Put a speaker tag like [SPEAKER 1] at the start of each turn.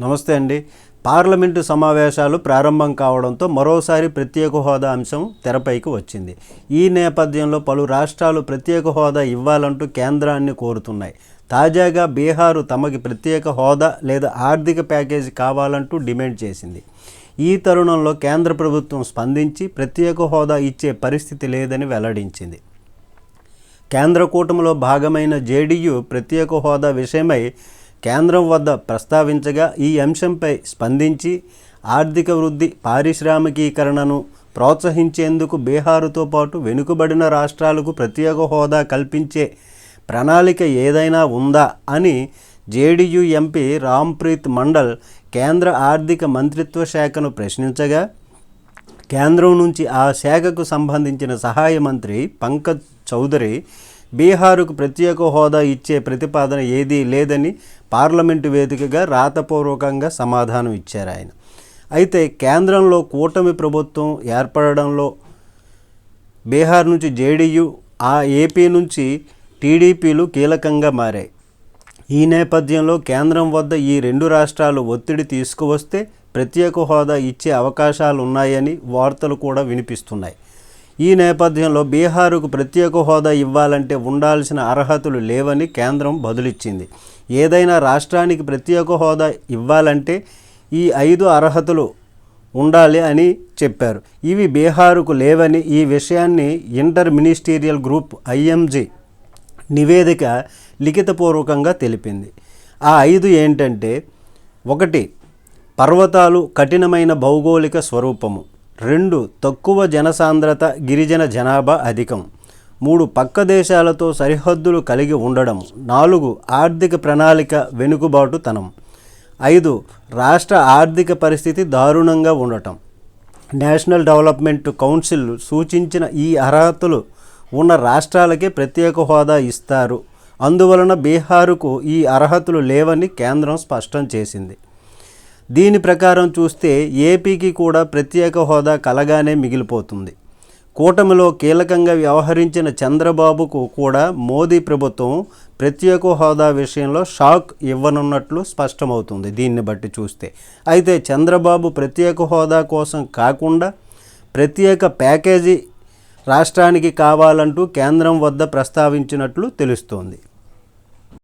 [SPEAKER 1] నమస్తే అండి. పార్లమెంటు సమావేశాలు ప్రారంభం కావడంతో మరోసారి ప్రత్యేక హోదా అంశం తెరపైకి వచ్చింది. ఈ నేపథ్యంలో పలు రాష్ట్రాలు ప్రత్యేక హోదా ఇవ్వాలంటూ కేంద్రాన్ని కోరుతున్నాయి. తాజాగా బీహారు తమకి ప్రత్యేక హోదా లేదా ఆర్థిక ప్యాకేజీ కావాలంటూ డిమాండ్ చేసింది. ఈ తరుణంలో కేంద్ర ప్రభుత్వం స్పందించి ప్రత్యేక హోదా ఇచ్చే పరిస్థితి లేదని వెల్లడించింది. కేంద్ర కూటమిలో భాగమైన జేడీయూ ప్రత్యేక హోదా విషయమై కేంద్రం వద్ద ప్రస్తావించగా ఈ అంశంపై స్పందించి ఆర్థిక వృద్ధి పారిశ్రామికీకరణను ప్రోత్సహించేందుకు బీహారుతో పాటు వెనుకబడిన రాష్ట్రాలకు ప్రత్యేక హోదా కల్పించే ప్రణాళిక ఏదైనా ఉందా అని జేడీయూ ఎంపీ రామ్ప్రీత్ మండల్ కేంద్ర ఆర్థిక మంత్రిత్వ శాఖను ప్రశ్నించగా కేంద్రం నుంచి ఆ శాఖకు సంబంధించిన సహాయ మంత్రి పంకజ్ చౌదరి బీహారుకు ప్రత్యేక హోదా ఇచ్చే ప్రతిపాదన ఏదీ లేదని పార్లమెంటు వేదికగా రాతపూర్వకంగా సమాధానం ఇచ్చారు ఆయన. అయితే కేంద్రంలో కూటమి ప్రభుత్వం ఏర్పడడంలో బీహార్ నుంచి జేడీయూ ఆ ఏపీ నుంచి టీడీపీలు కీలకంగా మారాయి. ఈ నేపథ్యంలో కేంద్రం వద్ద ఈ రెండు రాష్ట్రాలు ఒత్తిడి తీసుకువస్తే ప్రత్యేక హోదా ఇచ్చే అవకాశాలు ఉన్నాయని వార్తలు కూడా వినిపిస్తున్నాయి. ఈ నేపథ్యంలో బీహారుకు ప్రత్యేక హోదా ఇవ్వాలంటే ఉండాల్సిన అర్హతలు లేవని కేంద్రం బదులిచ్చింది. ఏదైనా రాష్ట్రానికి ప్రత్యేక హోదా ఇవ్వాలంటే ఈ ఐదు అర్హతలు ఉండాలి అని చెప్పారు. ఇవి బీహారుకు లేవని ఈ విషయాన్ని ఇంటర్ మినిస్టీరియల్ గ్రూప్ ఐఎంజీ నివేదిక లిఖితపూర్వకంగా తెలిపింది. ఆ ఐదు ఏంటంటే ఒకటి పర్వతాలు కఠినమైన భౌగోళిక స్వరూపము. రెండు తక్కువ జనసాంద్రత గిరిజన జనాభా అధికం. మూడు పక్క దేశాలతో సరిహద్దులు కలిగి ఉండడం. నాలుగు ఆర్థిక ప్రణాళిక వెనుకబాటుతనం. ఐదు రాష్ట్ర ఆర్థిక పరిస్థితి దారుణంగా ఉండటం. నేషనల్ డెవలప్మెంట్ కౌన్సిల్ సూచించిన ఈ అర్హతలు ఉన్న రాష్ట్రాలకే ప్రత్యేక హోదా ఇస్తారు. అందువలన బీహారుకు ఈ అర్హతలు లేవని కేంద్రం స్పష్టం చేసింది. దీని ప్రకారం చూస్తే ఏపీకి కూడా ప్రత్యేక హోదా కలగానే మిగిలిపోతుంది. కూటమిలో కీలకంగా వ్యవహరించిన చంద్రబాబుకు కూడా మోదీ ప్రభుత్వం ప్రత్యేక హోదా విషయంలో షాక్ ఇవ్వనున్నట్లు స్పష్టమవుతుంది దీన్ని బట్టి చూస్తే. అయితే చంద్రబాబు ప్రత్యేక హోదా కోసం కాకుండా ప్రత్యేక ప్యాకేజీ రాష్ట్రానికి కావాలంటూ కేంద్రం వద్ద ప్రస్తావించినట్లు తెలుస్తోంది.